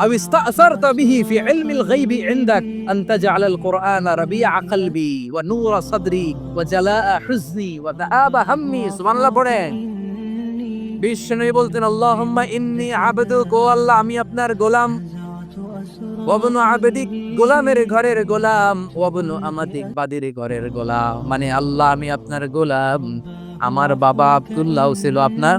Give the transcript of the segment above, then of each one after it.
أو استأثرت به في علم الغيب عندك أن تجعل القرآن ربيع قلبي ونور صدري وجلاء حزني وذهاب همي سبحان الله পড়েন বিষ্ণু বলতেন আল্লাহুম্মা ইন্নি আবদুক ও আল্লাহ আমি আপনার গোলাম ওয়াবনু আবেদিক গোলামের ঘরের গোলাম ওয়াবনু আমাদিক বাদির ঘরের গোলাম মানে আল্লাহ আমি আপনার গোলাম আমার বাবা আব্দুল্লাহ ছিল আপনার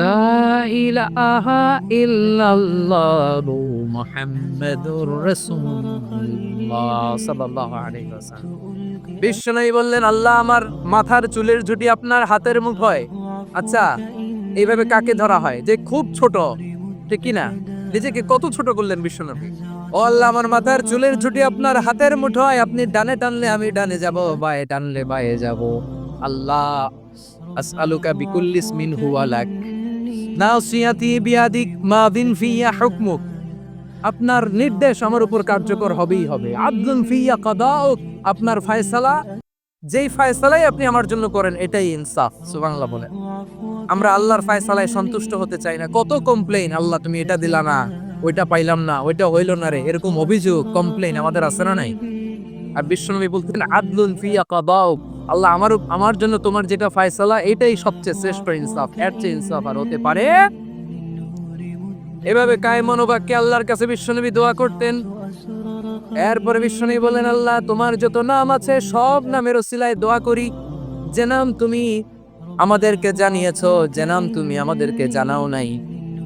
লা ইলাহা ইল্লাল্লাহ মুহাম্মাদুর রাসূলুল্লাহ সাল্লাল্লাহু আলাইহি ওয়াসাল্লাম। বিশ্বনবী বললেন, আল্লাহ আমার মাথার চুলের ঝুটি আপনার হাতের মুখ হয়। আচ্ছা এইভাবে কাকে ধরা হয়? যে খুব ছোট। ঠিক না? নিজেকে কত ছোট করলেন বিশ্বনবী ও আল্লাহ, আমার মাথার চুলের ঝুটি আপনার হাতের মুঠোয় আপনি ডানে টানলে আমি ডানে যাব, বায়ে টানলে বায়ে যাব। আল্লাহ, আসআলুকা বিকুল্লিস মিন হুয়া আপনার নির্দেশ আমার উপর কার্যকর হবেই হবে। আপনার ফয়সালা, যেই ফায়সালাই আপনি আমার জন্য করেন, এটাই ইনসাফ সুবাংলা বলেন। আমরা আল্লাহর ফায়সালায় সন্তুষ্ট হতে চাই না। কত কমপ্লেইন, আল্লাহ তুমি এটা দিলা না, ওইটা পাইলাম না, ওইটা হইল না রে, এরকম অভিযোগ, কমপ্লেইন আমাদের আছে না নাই? আর বিশ্বনবী বলতেন আদলুন ফিয়া কাদাউক। আল্লাহ আমার আমার জন্য তোমার যেটা ফয়সালা, এটাই সবচেয়ে শ্রেষ্ঠ ইনসাফ, এর চেয়ে ইনসাফ আর হতে পারে। এভাবে কায় মনোবাক্যে আল্লাহর কাছে বিশ্বনবী দোয়া করতেন। এরপরে বিশ্বনবী বলেন আল্লাহ, তোমার যত নাম আছে, সব নামের ওসিলায় দোয়া করি। যে নাম তুমি আমাদেরকে জানিয়েছো, যে নাম তুমি আমাদেরকে জানাও নাই।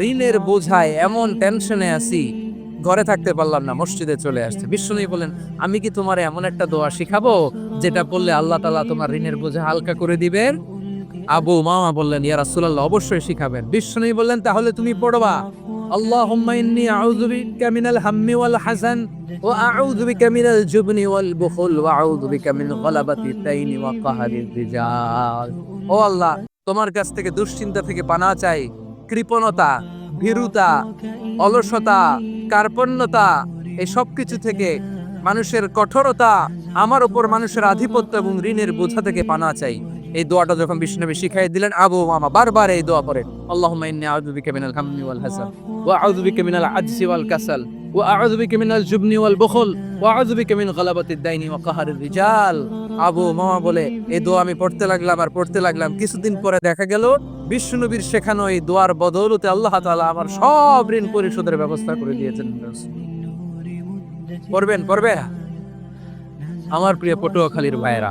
ঋণের বোঝায় এমন টেনশনে আছি। ঘরে থাকতে পারলাম না, মসজিদে চলে আসছে। বিশ্বনী বলেন আমি কি তোমার এমন একটা দোয়া শিখাবো, যেটা বললে আল্লাহ তালা তোমার ঋণের বোঝা হালকা করে দিবেন? আবু মামা বললেন, ইয়া অবশ্যই শিখাবেন। বিশ্বনী বললেন, তাহলে তুমি পড়বা ও আল্লাহ, তোমার কাছ থেকে দুশ্চিন্তা থেকে পানা চাই। কৃপণতা, ভীরুতা, অলসতা, কার্পণ্যতা এই সব কিছু থেকে মানুষের কঠোরতা আমার উপর মানুষের আধিপত্য এবং ঋণের বোঝা থেকে পানা চাই। এই দোয়াটা যখন বিষ্ণুনবী শিখাই দিলেন, আবু মামা বারবার এই দোয়া ইন্নী আউযু বিকা মিনাল হাম্মি ওয়াল হাসান, ওয়া আউযু বিকা মিনাল ওয়াল কাসাল, ওয়া আউযু বিকা মিনাল জুবনি ওয়াল বুখল, ওয়া আউযু বিকা মিন গালাবাতিদ দাইনি ওয়া কাহারির রিজাল। আবু মামা বলে, এই দোয়া আমি পড়তে লাগলাম আর পড়তে লাগলাম। কিছুদিন পরে দেখা গেল বিষ্ণুনবীর শেখানো এই দোয়ার বদৌলতে আল্লাহ তাআলা আমার সব ঋণ পরিশোধের ব্যবস্থা করে দিয়েছেন পড়বেন পড়বে আমার প্রিয় পটুয়াখালীর ভাইয়েরা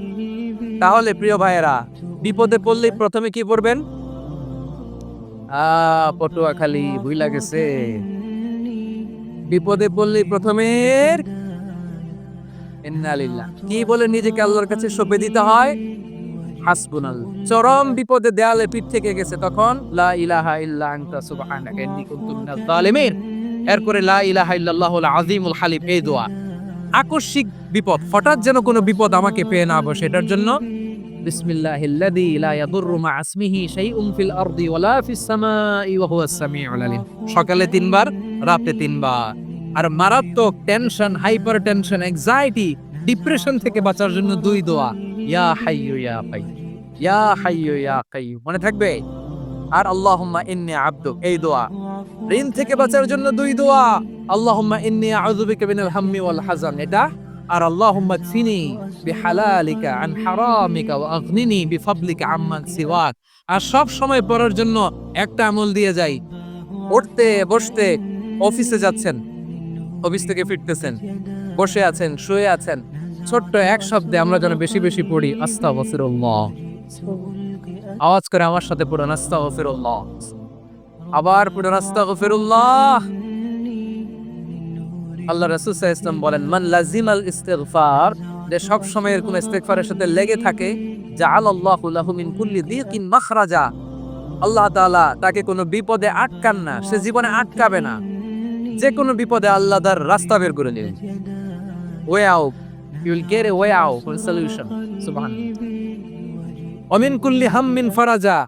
তাহলে প্রিয় ভাইয়েরা, বিপদে পড়লে প্রথমে কি পড়বেন? আ পটুয়া খালি ভুইলা গেছে বিপদে পড়লে প্রথমে কি বলে নিজেকে আল্লাহর কাছে সঁপে দিতে হয়? হাসবুনাল। চরম বিপদে দেয়ালে পিঠ থেকে গেছে তখন, লা ইলাহা ইল্লা আনতা সুবহানাকা ইন্নী কুনতু জালিমিন এরপরে লা ইলাহা ইল্লাল্লাহুল আযীমুল হালিম, এই দোয়া। আকস্মিক বিপদ, হঠাৎ যেন কোনো বিপদ আমাকে পেয়ে না বসে। এটার জন্য সকালে তিনবার, রাতে তিনবার। আর মারাত্মক টেনশন হাইপার টেনশন ডিপ্রেশন থেকে বাঁচার জন্য দুই দোয়া। ইয়া হাইয়ু ইয়া ইয়া ইয়া কাইয়্যুম। মনে থাকবে? আর আল্লাহুম্মা ইন্নী এই দোয়া। ঋণ থেকে বাঁচার জন্য দুই দোয়া। আল্লাহুম্মা ইন্নী আউযু বিকা মিনাল হাম্মি ওয়াল হাজান এটা আর আল্লাহুম্মা বিহালালিকা আন হারামিকা ওয়া আগনিনি বিফাদলিকা আম্মান সিওয়াক আর সব সময় পড়ার জন্য একটা আমল দিয়ে যাই। উঠতে, বসতে, অফিসে যাচ্ছেন, অফিস থেকে ফিরতেছেন, বসে আছেন, শুয়ে আছেন। ছোট্ট এক শব্দে আমরা যেন বেশি বেশি পড়ি আস্তা আস্তাগফিরুল্লাহ। আওয়াজ করে আমার সাথে পড়ুন, আস্তাগফিরুল্লাহ। আবার পড়ুন, আস্তাগফিরুল্লাহ। আল্লাহ রাসূল ওয়াসাল্লাম বলেন, মান লাজিমাল ইস্তিগফার যে সব সময় এরকম ইস্তিগফারের সাথে লেগে থাকে, জাআলাল্লাহু লাহু মিন কুল্লি দিকিন মাখরাজা। আল্লাহ তাআলা তাকে কোনো বিপদে আটকান না, সে জীবনে আটকাবে না। যে কোনো বিপদে আল্লাহ তার রাস্তা বের করে দিবেন। Way out you will get a way out solution সুবহান অমিন কুল্লি হাম্মিন ফারাজা।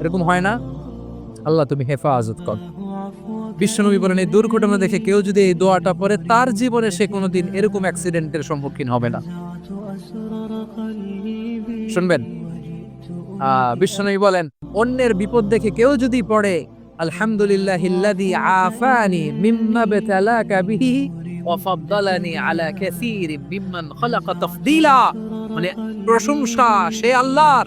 এরকম হয় না? আল্লাহ, তুমি হেফাজত কর। বিশ্বনবী বলেন, এই দুর্ঘটনা দেখে কেউ যদি এই দোয়াটা পড়ে, তার জীবনে সে কোনোদিন এরকম অ্যাক্সিডেন্টের সম্মুখীন হবে না। শুনবেন বিশ্বনবী বলেন, অন্যের বিপদ দেখে কেউ যদি পড়ে আলহামদুলিল্লাহ ইল্লাযী আফানি মিম্মা আলা কাসীর মিম্মান খালাকা মানে প্রশংসা সে আল্লাহর।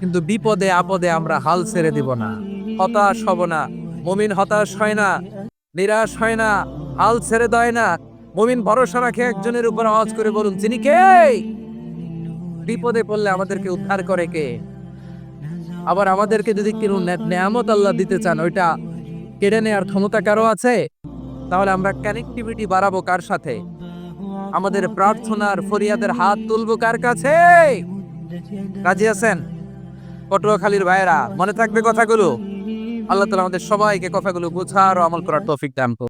কিন্তু বিপদে আপদে আমরা হাল ছেড়ে দিব না। হতাশ হব না। মমিন হতাশ হয় না। নিরাশ হয় না। হাল ছেড়ে দেয় না। মমিন ভরসা রাখে একজনের উপর আওয়াজ করে বলুন তিনি কে? বিপদে পড়লে আমাদেরকে উদ্ধার করে কে? আবার আমাদেরকে যদি নে- নেয়ামত আল্লাহ দিতে চান, ওইটা কেড়ে নেওয়ার ক্ষমতা কারও আছে? তাহলে আমরা কানেক্টিভিটি বাড়াবো কার সাথে? আমাদের প্রার্থনার ফরিয়াদের হাত তুলবো কার কাছে? রাজি আছেন? পটুয়াখালীর ভাইয়েরা, মনে থাকবে কথাগুলো আল্লাহ তালা আমাদের সবাইকে কথাগুলো বোঝার ও আমল করার তৌফিক করুন।